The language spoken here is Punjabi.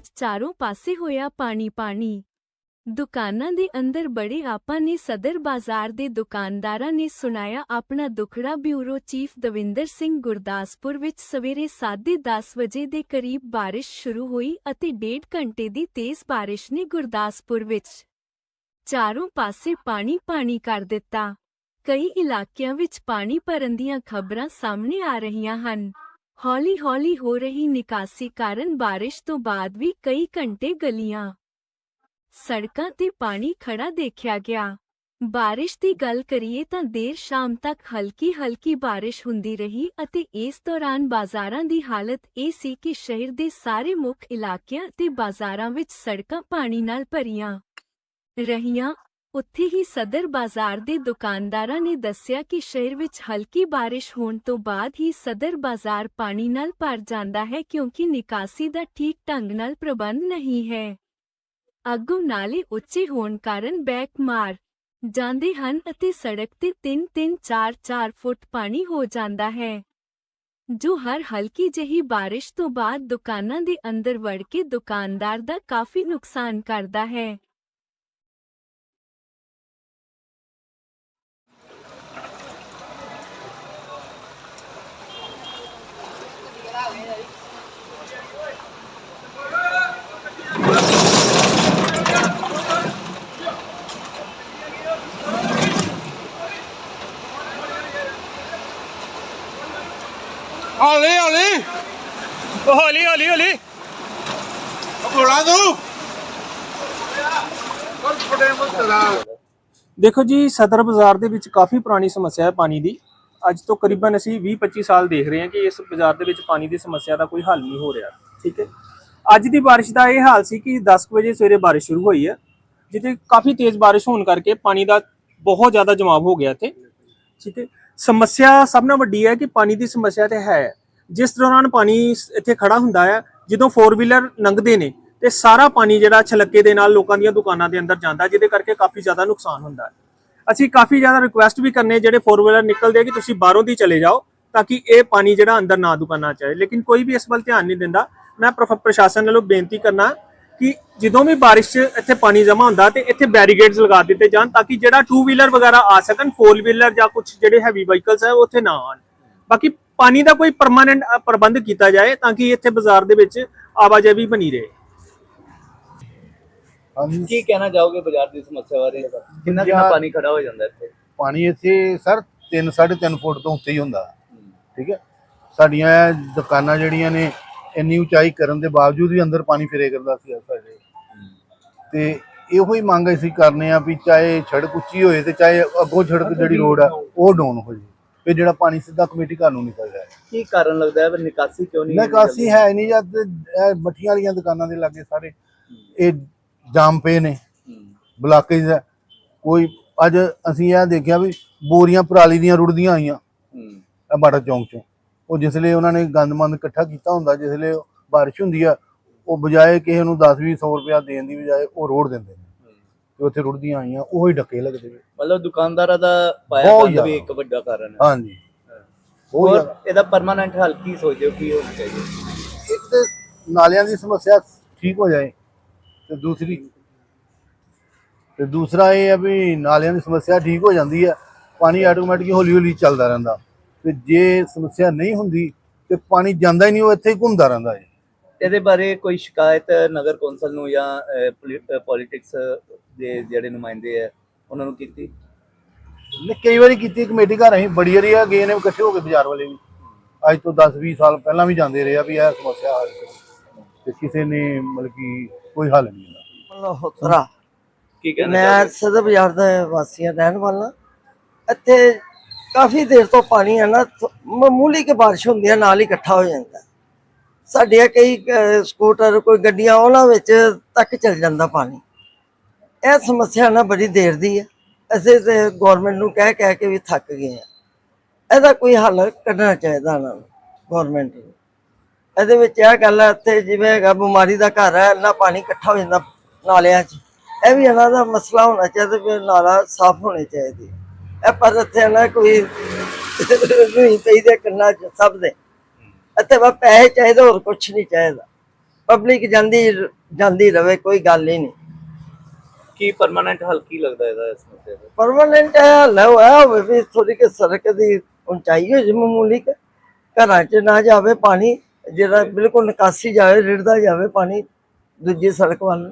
ਵਿੱਚ ਚਾਰੋਂ ਪਾਸੇ ਹੋਇਆ ਪਾਣੀ ਪਾਣੀ। ਦੁਕਾਨਾਂ ਦੇ ਅੰਦਰ ਬੜੇ ਆਪਾਂ ਨੇ ਸਦਰ ਬਾਜ਼ਾਰ ਦੇ ਦੁਕਾਨਦਾਰਾਂ ਨੇ ਸੁਣਾਇਆ ਆਪਣਾ ਦੁਖੜਾ ਬਿਊਰੋ ਚੀਫ ਦਵਿੰਦਰ ਸਿੰਘ ਗੁਰਦਾਸਪੁਰ ਵਿੱਚ ਸਵੇਰੇ 10:30 ਵਜੇ ਦੇ ਕਰੀਬ ਬਾਰਿਸ਼ ਸ਼ੁਰੂ ਹੋਈ ਅਤੇ ਡੇਢ ਘੰਟੇ ਦੀ ਤੇਜ਼ ਬਾਰਿਸ਼ ਨੇ ਗੁਰਦਾਸਪੁਰ ਵਿੱਚ ਚਾਰੋਂ ਪਾਸੇ ਪਾਣੀ ਪਾਣੀ ਕਰ ਦਿੱਤਾ। ਕਈ ਇਲਾਕਿਆਂ ਵਿੱਚ ਪਾਣੀ ਭਰਨ ਦੀਆਂ ਖਬਰਾਂ ਸਾਹਮਣੇ ਆ ਰਹੀਆਂ ਹਨ। ਹੌਲੀ-ਹੌਲੀ ਹੋ ਰਹੀ ਨਿਕਾਸੀ ਕਾਰਨ ਬਾਰਿਸ਼ ਤੋਂ ਬਾਅਦ ਵੀ ਕਈ ਘੰਟੇ ਗਲੀਆਂ, ਸੜਕਾਂ ਤੇ ਪਾਣੀ ਖੜਾ ਦੇਖਿਆ ਗਿਆ। ਬਾਰਿਸ਼ ਦੀ ਗੱਲ ਕਰੀਏ ਤਾਂ ਦੇਰ ਸ਼ਾਮ ਤੱਕ ਹਲਕੀ-ਹਲਕੀ ਬਾਰਿਸ਼ ਹੁੰਦੀ ਰਹੀ ਅਤੇ ਇਸ ਦੌਰਾਨ ਬਾਜ਼ਾਰਾਂ ਦੀ ਹਾਲਤ ਇਹ ਸੀ ਕਿ ਸ਼ਹਿਰ ਦੇ ਸਾਰੇ ਮੁੱਖ ਇਲਾਕਿਆਂ ਤੇ ਬਾਜ਼ਾਰਾਂ ਵਿੱਚ ਸੜਕਾਂ ਪਾਣੀ ਨਾਲ ਭਰੀਆਂ ਰਹੀਆਂ ਉੱਥੇ ਹੀ ਸਦਰ ਬਾਜ਼ਾਰ ਦੇ ਦੁਕਾਨਦਾਰਾਂ ਨੇ ਦੱਸਿਆ ਕਿ ਸ਼ਹਿਰ ਵਿੱਚ ਹਲਕੀ ਬਾਰਿਸ਼ ਹੋਣ ਤੋਂ ਬਾਅਦ ਹੀ ਸਦਰ ਬਾਜ਼ਾਰ ਪਾਣੀ ਨਾਲ ਭਰ ਜਾਂਦਾ ਹੈ ਕਿਉਂਕਿ ਨਿਕਾਸੀ ਦਾ ਠੀਕ ਢੰਗ ਨਾਲ ਪ੍ਰਬੰਧ ਨਹੀਂ ਹੈ। ਅੱਗੋਂ ਨਾਲੇ ਉੱਚੇ ਹੋਣ ਕਾਰਨ ਬੈਕ ਮਾਰ ਜਾਂਦੇ ਹਨ ਅਤੇ ਸੜਕ ਤੇ 3-3 4-4 ਫੁੱਟ ਪਾਣੀ ਹੋ ਜਾਂਦਾ ਹੈ, ਜੋ ਹਰ ਹਲਕੀ ਜਿਹੀ ਬਾਰਿਸ਼ ਤੋਂ ਬਾਅਦ ਦੁਕਾਨਾਂ ਦੇ ਅੰਦਰ ਵੜ ਕੇ ਦੁਕਾਨਦਾਰ ਦਾ ਕਾਫੀ ਨੁਕਸਾਨ ਕਰਦਾ ਹੈ। ਹੌਲੀ ਹੌਲੀ। ਉਹ ਹੌਲੀ ਹੌਲੀ ਹੌਲੀ। ਫਟੇ ਮੁਸਤਰਾ ਦੇਖੋ ਜੀ ਸਦਰ ਬਾਜ਼ਾਰ ਦੇ ਵਿੱਚ ਕਾਫੀ ਪੁਰਾਣੀ ਸਮੱਸਿਆ ਹੈ ਪਾਣੀ ਦੀ। ਅੱਜ ਤੋਂ ਕਰੀਬਨ ਅਸੀਂ 20-25 ਸਾਲ ਦੇਖ ਰਹੇ ਹਾਂ ਕਿ ਇਸ ਬਾਜ਼ਾਰ ਦੇ ਵਿੱਚ ਪਾਣੀ ਦੀ ਸਮੱਸਿਆ ਦਾ ਕੋਈ ਹੱਲ ਨਹੀਂ ਹੋ ਰਿਹਾ, ਠੀਕ ਹੈ। ਅੱਜ ਦੀ ਬਾਰਿਸ਼ ਦਾ ਇਹ ਹਾਲ ਸੀ ਕਿ 10 ਕੁ ਵਜੇ ਸਵੇਰੇ ਬਾਰਿਸ਼ ਸ਼ੁਰੂ ਹੋਈ ਹੈ ਜਿੱਥੇ ਕਾਫੀ ਤੇਜ਼ ਬਾਰਿਸ਼ ਹੋਣ ਕਰਕੇ ਪਾਣੀ ਦਾ ਬਹੁਤ ਜ਼ਿਆਦਾ ਜਮਾਵ ਹੋ ਗਿਆ ਇੱਥੇ, ਠੀਕ ਹੈ। ਸਮੱਸਿਆ ਸਭ ਨਾਲ ਵੱਡੀ ਹੈ ਕਿ ਪਾਣੀ ਦੀ ਸਮੱਸਿਆ ਤੇ ਹੈ, ਜਿਸ ਦੌਰਾਨ ਪਾਣੀ ਇੱਥੇ ਖੜਾ ਹੁੰਦਾ ਹੈ, ਜਦੋਂ 4 ਵੀਲਰ ਲੰਘਦੇ ਨੇ ਤੇ ਸਾਰਾ ਪਾਣੀ ਜਿਹੜਾ ਛਲੱਕੇ ਦੇ ਨਾਲ ਲੋਕਾਂ ਦੀਆਂ ਦੁਕਾਨਾਂ ਦੇ ਅੰਦਰ ਜਾਂਦਾ, ਜਿਹਦੇ ਕਰਕੇ ਕਾਫੀ ਜ਼ਿਆਦਾ ਨੁਕਸਾਨ ਹੁੰਦਾ ਹੈ। ਅਸੀਂ ਕਾਫੀ ਜ਼ਿਆਦਾ ਰਿਕੁਐਸਟ ਵੀ ਕਰਨੇ ਜਿਹੜੇ 4 ਵੀਲਰ ਨਿਕਲਦੇ ਕਿ ਤੁਸੀਂ ਬਾਹਰੋਂ ਦੀ ਚਲੇ ਜਾਓ ਤਾਂ ਕਿ ਇਹ ਪਾਣੀ ਜਿਹੜਾ ਅੰਦਰ ਨਾ ਦੁਕਾਨਾ ਚਾਹੇ ਲੇਕਿਨ ਕੋਈ ਵੀ ਇਸ ਵੱਲ ਧਿਆਨ ਨਹੀਂ ਦਿੰਦਾ। ਮੈਂ ਪ੍ਰਸ਼ਾਸਨ ਵੱਲੋਂ ਬੇਨਤੀ ਕਰਨਾ ਕਿ ਜਦੋਂ ਵੀ ਬਾਰਿਸ਼ 'ਚ ਇੱਥੇ ਪਾਣੀ ਜਮ੍ਹਾਂ ਹੁੰਦਾ ਤੇ ਇੱਥੇ ਬੈਰੀਗੇਡਸ ਲਗਾ ਦਿੱਤੇ ਜਾਣ ਤਾਂ ਕਿ ਜਿਹੜਾ 2 ਵੀਲਰ ਵਗੈਰਾ ਆ ਸਕਣ 4 ਵੀਲਰ ਜਾਂ ਕੁਝ ਜਿਹੜੇ ਹੈਵੀ ਵਹੀਕਲਸ ਹੈ ਉਹ ਉੱਥੇ ਨਾ ਆਣ ਬਾਕੀ ਪਾਣੀ ਦਾ ਕੋਈ ਪਰਮਾਨੈਂਟ ਪ੍ਰਬੰਧ ਕੀਤਾ ਜਾਏ ਤਾਂ ਕਿ ਇੱਥੇ ਬਾਜ਼ਾਰ ਦੇ ਵਿੱਚ ਆਵਾਜਾਈ ਬਣੀ ਰਹੇ। ਹਾਂਜੀ। ਕੀ ਕਹਿਣਾ ਚਾਹੋਗੇ ਬਾਜ਼ਾਰ ਦੀ ਸਮੱਸਿਆ ਬਾਰੇ? ਕਿੰਨਾ ਕਿੰਨਾ ਬਾਜ਼ਾਰ- ਪਾਣੀ ਖੜਾ ਹੋ ਜਾਂਦਾ ਇੱਥੇ। ਪਾਣੀ ਇੱਥੇ ਸਰ 3 3.5 ਫੁੱਟ ਤੋਂ ਉੱਤੇ ਹੀ ਹੁੰਦਾ। ਠੀਕ ਹੈ? ਸਾਡੀਆਂ ਦੁਕਾਨਾਂ ਜਿਹੜੀਆਂ ਨੇ ਇੰਨੀ ਉਚਾਈ ਕਰਨ ਦੇ ਬਾਵਜੂਦ ਵੀ ਅੰਦਰ ਪਾਣੀ ਫਿਰੇ ਕਰਦਾ ਸੀ ਸਾਡੇ। ਤੇ ਇਹੋ ਹੀ ਮੰਗ ਅਸੀਂ ਕਰਨੇ ਆ ਵੀ ਚਾਹੇ ਸੜਕ ਉੱਚੀ ਹੋਏ ਤੇ ਚਾਹੇ ਅੱਗੋਂ ਸੜਕ ਜਿਹੜੀ ਰੋਡ ਆ ਉਹ ਡਾਊਨ ਹੋ ਜੇ ਤੇ ਜਿਹੜਾ ਪਾਣੀ ਸਿੱਧਾ ਕਮੇਟੀ ਘਰ ਨੂੰ ਨਿਕਲ ਜਾਏ। ਕੀ ਕਾਰਨ ਲੱਗਦਾ ਹੈ? ਵੀ ਨਿਕਾਸੀ ਕਿਉਂ ਨਹੀਂ ਨਿਕਾਸੀ ਹੈ ਨਹੀਂ ਜਦ ਇਹ ਮੱਠੀਆਂ ਵਾਲੀਆਂ ਦੁਕਾਨਾਂ ਦੇ ਲਾਗੇ ਸਾਰੇ। ਇਹ ਜਾਮ ਪਏ ਨੇ। ਬਲਾਕੇਜ ਹੈ। ਕੋਈ ਅੱਜ ਅਸੀਂ ਇਹ ਦੇਖਿਆ ਵੀ ਬੋਰੀਆਂ ਪਰਾਲੀ ਦੀਆਂ ਰੁੜਦੀਆਂ ਆਈਆਂ। ਇਹ ਬਾੜਾ ਚੌਂਕ ਚੋਂ। ਉਹ ਜਿਸਲੇ ਉਹਨਾਂ ਨੇ ਗੰਦਮੰਦ ਇਕੱਠਾ ਕੀਤਾ ਹੁੰਦਾ ਜਿਸਲੇ ਬਾਰਿਸ਼ ਹੁੰਦੀ ਆ ਉਹ ਬਜਾਏ ਕਿਸੇ ਨੂੰ 10 20 100 ਰੁਪਇਆ ਦੇਣ ਦੀ ਬਜਾਏ ਉਹ ਰੋੜ ਦਿੰਦੇ ਨੇ। ਤੇ ਉੱਥੇ ਰੁੜਦੀਆਂ ਆਈਆਂ ਉਹ ਹੀ ਡੱਕੇ ਲੱਗਦੇ ਨੇ। ਮਤਲਬ ਦੁਕਾਨਦਾਰਾਂ ਦਾ ਪਾਇਆ ਬੰਦ ਵੀ। ਇੱਕ ਵੱਡਾ ਕਾਰਨ ਹੈ। ਹਾਂਜੀ। ਹੋਰ ਇਹਦਾ ਪਰਮਾਨੈਂਟ ਹੱਲ ਕੀ ਸੋਚਦੇ ਹੋ ਕੀ ਹੋਣਾ ਚਾਹੀਏ ਇੱਕ ਨਾਲਿਆਂ ਦੀ ਸਮੱਸਿਆ ਠੀਕ ਹੋ ਜਾਏ। ਤੇ ਦੂਸਰੀ ਤੇ ਦੂਸਰਾ ਇਹ ਹੈ ਵੀ ਨਾਲਿਆਂ ਦੀ ਸਮੱਸਿਆ ਠੀਕ ਹੋ ਜਾਂਦੀ ਹੈ ਪਾਣੀ ਆਟੋਮੈਟਿਕ ਹੌਲੀ ਹੌਲੀ ਚੱਲਦਾ ਰਹਿੰਦਾ। ਤੇ ਜੇ ਸਮੱਸਿਆ ਨਹੀਂ ਹੁੰਦੀ ਤੇ ਪਾਣੀ ਜਾਂਦਾ ਹੀ ਨਹੀਂ ਉਹ ਇੱਥੇ ਹੀ ਘੁੰਮਦਾ ਰਹਿੰਦਾ ਹੈ ਇਹਦੇ ਬਾਰੇ ਕੋਈ ਸ਼ਿਕਾਇਤ ਨਗਰ ਕੌਂਸਲ ਨੂੰ ਜਾਂ ਪੋਲਿਟਿਕਸ ਦੇ ਜਿਹੜੇ ਨੁਮਾਇੰਦੇ ਆ ਉਹਨਾਂ ਨੂੰ ਕੀਤੀ? ਨੇ ਕਈ ਵਾਰੀ ਕੀਤੀ ਕਮੇਟੀ ਘਰ ਅਸੀਂ ਬੜੀ ਵਾਰੀ ਆ ਗਏ ਨੇ ਇਕੱਠੇ ਹੋ ਕੇ ਬਾਜ਼ਾਰ ਵਾਲੇ ਵੀ। ਅੱਜ ਤੋਂ 10 20 ਸਾਲ ਪਹਿਲਾਂ ਵੀ ਜਾਂਦੇ ਰਹੇ ਆ ਵੀ ਇਹ ਸਮੱਸਿਆ ਹੱਲ ਕਰੋ ਤੇ ਕਿਸੇ ਨੇ ਮਤਲਬ ਕਿ ਕੋਈ ਹੱਲ ਨਹੀਂ ਹੁੰਦਾ। ਮਲਹੋਤਰਾ ਕੀ ਕਹਿਣਾ ਮੈਂ? ਸਦਰ ਬਾਜ਼ਾਰ ਦਾ ਵਾਸੀ ਹਾਂ ਰਹਿਣ ਵਾਲਾ। ਇੱਥੇ ਕਾਫੀ ਦੇਰ ਤੋਂ ਪਾਣੀ ਹੈ ਨਾ ਥ- ਮਾਮੂਲੀ ਕਿ ਬਾਰਿਸ਼ ਹੁੰਦੀ ਹੈ ਨਾਲ ਹੀ ਇਕੱਠਾ ਹੋ ਜਾਂਦਾ ਸਾਡੀਆਂ ਕਈ ਅਹ, ਸਕੂਟਰ ਕੋਈ ਗੱਡੀਆਂ ਉਹਨਾਂ ਵਿੱਚ ਤੱਕ ਚਲ ਜਾਂਦਾ ਪਾਣੀ। ਇਹ ਸਮੱਸਿਆ ਨਾ ਬੜੀ ਦੇਰ ਦੀ ਹੈ। ਅਸੀਂ ਤੇ ਗਵਰਨਮੈਂਟ ਨੂੰ ਕਹਿ ਕਹਿ ਕੇ ਵੀ ਥੱਕ ਗਏ ਆ ਇਹਦਾ ਕੋਈ ਹੱਲ ਕੱਢਣਾ ਚਾਹੀਦਾ ਨਾ ਗਵਰਨਮੈਂਟ ਨੂੰ। ਇਹਦੇ ਵਿੱਚ ਇਹ ਗੱਲ ਹੈ ਇੱਥੇ ਜਿਵੇਂ ਹੈਗਾ ਬਿਮਾਰੀ ਦਾ ਘਰ ਹੈ ਇੰਨਾ ਪਾਣੀ ਇਕੱਠਾ ਹੋ ਜਾਂਦਾ ਨਾਲਿਆਂ 'ਚ। ਇਹ ਵੀ ਇਹਨਾਂ ਦਾ ਮਸਲਾ ਹੋਣਾ ਚਾਹੀਦਾ ਵੀ ਨਾਲਾ ਸਾਫ਼ ਹੋਣੇ ਚਾਹੀਦੇ। ਇਹ ਪਰ ਇੱਥੇ ਨਾ ਕੋਈ ਨਹੀਂ ਚਾਹੀਦੇ ਕੰਨਾਂ 'ਚ ਸਭ ਦੇ। ਇੱਥੇ ਬਸ ਪੈਸੇ ਚਾਹੀਦੇ ਹੋਰ ਕੁਝ ਨਹੀਂ ਚਾਹੀਦਾ। ਪਬਲਿਕ ਜਾਂਦੀ ਜਾਂਦੀ ਰਵੇ ਕੋਈ ਗੱਲ ਹੀ ਨਹੀਂ। ਕੀ ਪਰਮਾਨੈਂਟ ਹੱਲ ਕੀ ਲੱਗਦਾ ਇਹਦਾ ਇਸ ਮਸਲੇ ਦਾ? ਪਰਮਾਨੈਂਟ ਹੱਲ ਹੋਇਆ ਹੋਵੇ ਵੀ ਥੋੜੀ ਕਿ ਸੜਕ ਦੀ ਉਚਾਈ ਹੋ ਜੇ ਮਾਮੂਲੀ ਘਰਾਂ 'ਚ ਨਾ ਜਾਵੇ ਪਾਣੀ ਜਿਹੜਾ ਬਿਲਕੁਲ ਨਿਕਾਸੀ ਜਾਵੇ ਰਿੜਦਾ ਜਾਵੇ ਪਾਣੀ ਦੂਜੀ ਸੜਕ ਵੱਲ।